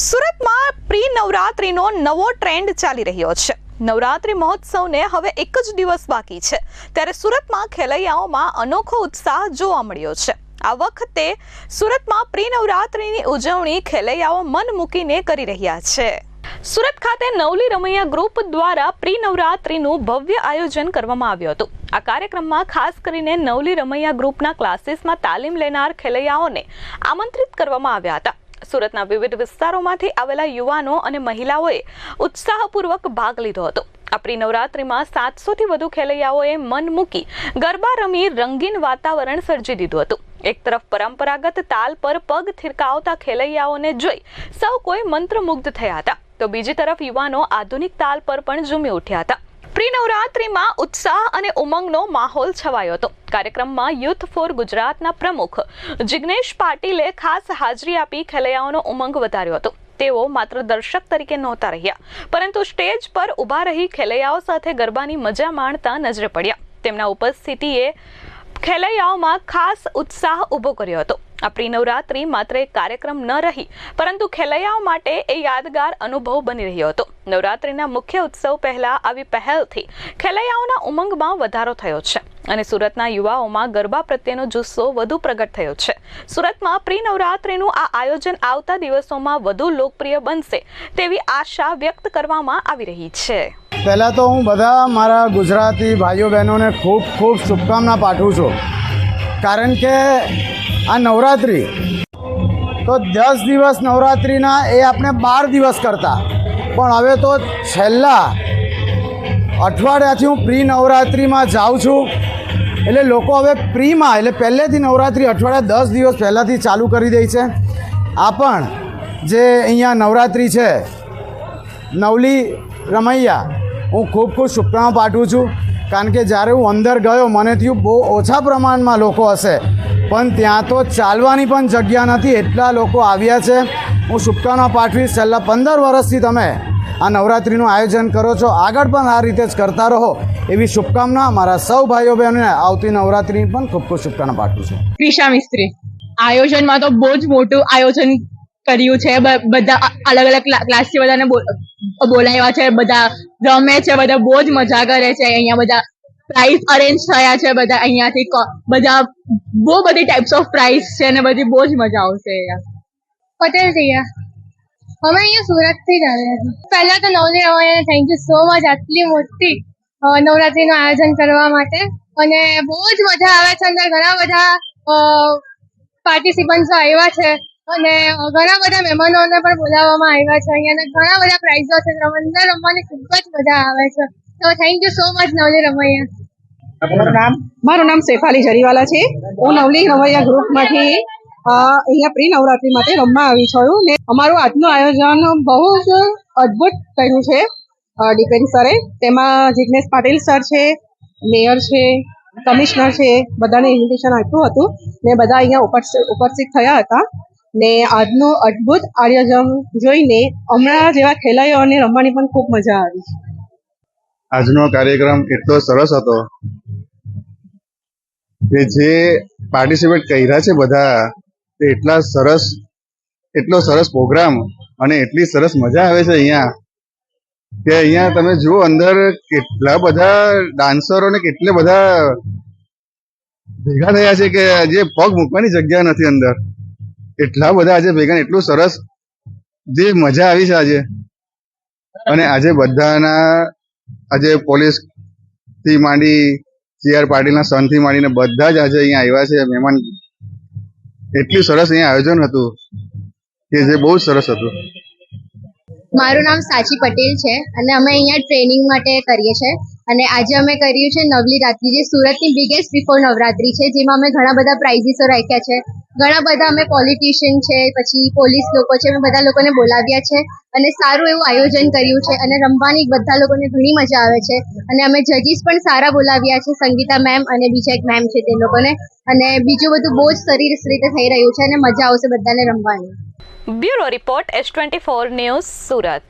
સુરતમાં પ્રી નવરાત્રીનો નવો ટ્રેન્ડ ચાલી રહ્યો છે. નવરાત્રી મહોત્સવને હવે એક જ દિવસ બાકી છે. ત્યારે સુરતમાં ખેલૈયાઓમાં અનોખો ઉત્સાહ જોવા મળ્યો છે. આ વખતે સુરતમાં પ્રી નવરાત્રીની ઉજવણી ખેલૈયાઓ મન મૂકીને કરી રહ્યા છે. સુરત ખાતે નવલી રમૈયા ગ્રુપ દ્વારા પ્રી નવરાત્રીનું ભવ્ય આયોજન કરવામાં આવ્યું હતું. આ કાર્યક્રમમાં ખાસ કરીને નવલી રમૈયા ગ્રુપના ક્લાસીસમાં તાલીમ લેનાર ખેલૈયાઓને આમંત્રિત કરવામાં આવ્યા હતા. સુરતના વિવિધ વિસ્તારોમાંથી આવેલા યુવાનો અને મહિલાઓએ ઉત્સાહપૂર્વક ભાગ લીધો હતો. આપણી નવરાત્રિમાં સાતસોથી વધુ ખેલૈયાઓએ મન મૂકી ગરબા રમી રંગીન વાતાવરણ સર્જી દીધું હતું. એક તરફ પરંપરાગત તાલ પર પગ થિરકાવતા ખેલૈયાઓને જોઈ સૌ કોઈ મંત્રમુગ્ધ થયા હતા. તો બીજી તરફ યુવાનો આધુનિક તાલ પર પણ ઝૂમી ઉઠ્યા હતા. પ્રી નવરાત્રિમાં ઉત્સાહ અને ઉમંગનો માહોલ છવાયો હતો. કાર્યક્રમમાં યુથ ફોર ગુજરાતના પ્રમુખ જિગ્નેશ પાટીલે ખાસ હાજરી આપી ખેલૈયાઓનો ઉમંગ વધાર્યો હતો. તેઓ માત્ર દર્શક તરીકે નહોતા રહ્યા, પરંતુ સ્ટેજ પર ઊભા રહી ખેલૈયાઓ સાથે ગરબાની મજા માણતા નજરે પડ્યા. તેમના ઉપસ્થિતિએ ખેલૈયાઓમાં ખાસ ઉત્સાહ ઊભો કર્યો હતો. આ પ્રી નવરાત્રી માત્ર એક કાર્યક્રમ ન રહી, પરંતુ ખેલૈયાઓ માટે એ યાદગાર અનુભવ બની રહ્યો હતો. નવરાત્રીના મુખ્ય ઉત્સવ પહેલા આવી પહેલથી ખેલૈયાઓના ઉમંગમાં વધારો થયો છે અને સુરતના યુવાઓમાં ગરબા પ્રત્યેનો જુસ્સો વધુ પ્રગટ થયો છે. સુરતમાં પ્રી નવરાત્રીનું આ આયોજન આવતા દિવસોમાં વધુ લોકપ્રિય બનશે તેવી આશા વ્યક્ત કરવામાં આવી રહી છે. પહેલાં તો હું બધા મારા ગુજરાતી ભાઈઓ બહેનોને ખૂબ ખૂબ શુભકામના પાઠવું છું. કારણ કે આ નવરાત્રિ. તો દસ દિવસ નવરાત્રિના એ આપણે બાર દિવસ કરતા. પણ હવે તો છેલ્લા અઠવાડિયાથી હું પ્રી નવરાત્રિમાં જાઉં છું. એટલે લોકો હવે પ્રીમાં, એટલે પહેલેથી નવરાત્રિ અઠવાડિયા દસ દિવસ પહેલાંથી ચાલુ કરી દે છે. આ પણ જે અહીંયા નવરાત્રિ છે, નવલી રમૈયા, હું ખૂબ ખૂબ શુભકામના પાઠવું છું. કારણ કે જ્યારે હું અંદર ગયો, મને થયું બહુ ઓછા પ્રમાણમાં લોકો હશે. પણ ત્યાં તો ચાલવાની પણ જગ્યા નથી. એટલા લોકો આવ્યા છે. હું શુભકામના પાઠવીશ. છેલ્લા પંદર વર્ષથી તમે આ નવરાત્રિનું આયોજન કરો છો. આગળ પણ આ રીતે જ કરતા રહો. એવી શુભકામના મારા સૌ ભાઈઓ બહેનોને આવતી નવરાત્રિની પણ ખૂબ ખૂબ શુભકામના પાઠવું છું. ક્રિશા મિસ્ત્રી, આયોજનમાં તો બહુ જ મોટું આયોજન કર્યું છે. બધા અલગ અલગ ક્લાસથી બધાને બોલાવ્યા છે. બધા રમે છે, બધા બહુ જ મજા કરે છે. અહીંયા બધા પ્રાઇઝ અરેન્જ થયા છે બધા અહીંયાથી બધા બહુ બધી ટાઈપ્સ ઓફ પ્રાઇઝ છે અને બધી બહુ જ મજા આવશે પટેલ થયા અમે અહીંયા સુરતથી જ આવ્યા છીએ. પહેલા તો નવલી રવાયાને થેન્ક યુ સો મચ આટલી મોટી નવરાત્રીનું આયોજન કરવા માટે. અને બહુ જ મજા આવે છે અંદર ઘણા બધા પાર્ટિસિપન્ટ્સ આવ્યા છે. અને ઘણા બધા મહેમાનોને પણ બોલાવવામાં આવ્યા છે. અહીંયા ઘણા બધા પ્રાઇઝો છે. અંદર રમવાની ખૂબ જ મજા આવે છે. તો thank you so much Navli Ramaiya. મારું નામ શેફાલી જરીવાલા છે. હું નવલી રમૈયા ગ્રુપમાંથી અહીંયા પ્રી નવરાત્રી માટે રમવા આવી છું. ને અમારું આજનું આયોજન બહુ જ અદ્ભુત કર્યું છે ડિપેન્ડ સરે. તેમાં જિજ્ઞેશ પાટીલ સર છે મેયર છે કમિશનર છે બધાને ઇન્વિટેશન આપ્યું હતું. ને બધા અહીંયા ઉપસ્થિત ઉપસ્થિત થયા હતા. ને આજનું અદ્ભુત આયોજન જોઈને હમણાં જેવા ખેલાડીઓને રમવાની પણ ખૂબ મજા આવી. આજનો કાર્યક્રમ એટલો સરસ હતો કે જે પાર્ટિસિપેટ કર્યા છે બધા, તે એટલા સરસ, એટલો સરસ પ્રોગ્રામ અને એટલી સરસ મજા આવે છે અહીંયા. કે અહીંયા તમે જુઓ અંદર કેટલા બધા ડાન્સરો ને કેટલા બધા ભેગા થયા છે કે જે પગ મૂકવાની જગ્યા નથી અંદર. એટલા બધા આજે ભેગા એટલું સરસ જે મજા આવી છે આજે. અને આજે બધાના આજે પોલીસથી માંડી સીઆર પાટીલના સનથી માંડીને બધા જ આજે અહીંયા આવ્યા છે. મહેમાન એટલું સરસ અહીંયા આયોજન હતું કે જે બહુ સરસ હતું. મારું નામ સાચી પટેલ છે અને અમે અહીંયા ટ્રેનિંગ માટે કરીએ છીએ. અને આજે અમે કર્યું છે નવલી રાત્રિ જે સુરતની બિગેસ્ટ બિફોર નવરાત્રી છે, જેમાં અમે ઘણા બધા પ્રાઇઝીસો રાખ્યા છે. ઘણા બધા અમે પોલિટિશિયન છે, પછી પોલીસ લોકો છે, અમે બધા લોકોને બોલાવ્યા છે અને સારું એવું આયોજન કર્યું છે અને રમવાની બધા લોકોને ઘણી મજા આવે છે. અને અમે જજીસ પણ સારા બોલાવ્યા છે, સંગીતા મેમ અને બીજા એક મેમ છે તે લોકોને. અને બીજું બધું બહુ જ સરસ રીતે થઈ રહ્યું છે અને મજા આવશે બધાને રમવાની. Bureau report S twenty four news Surat.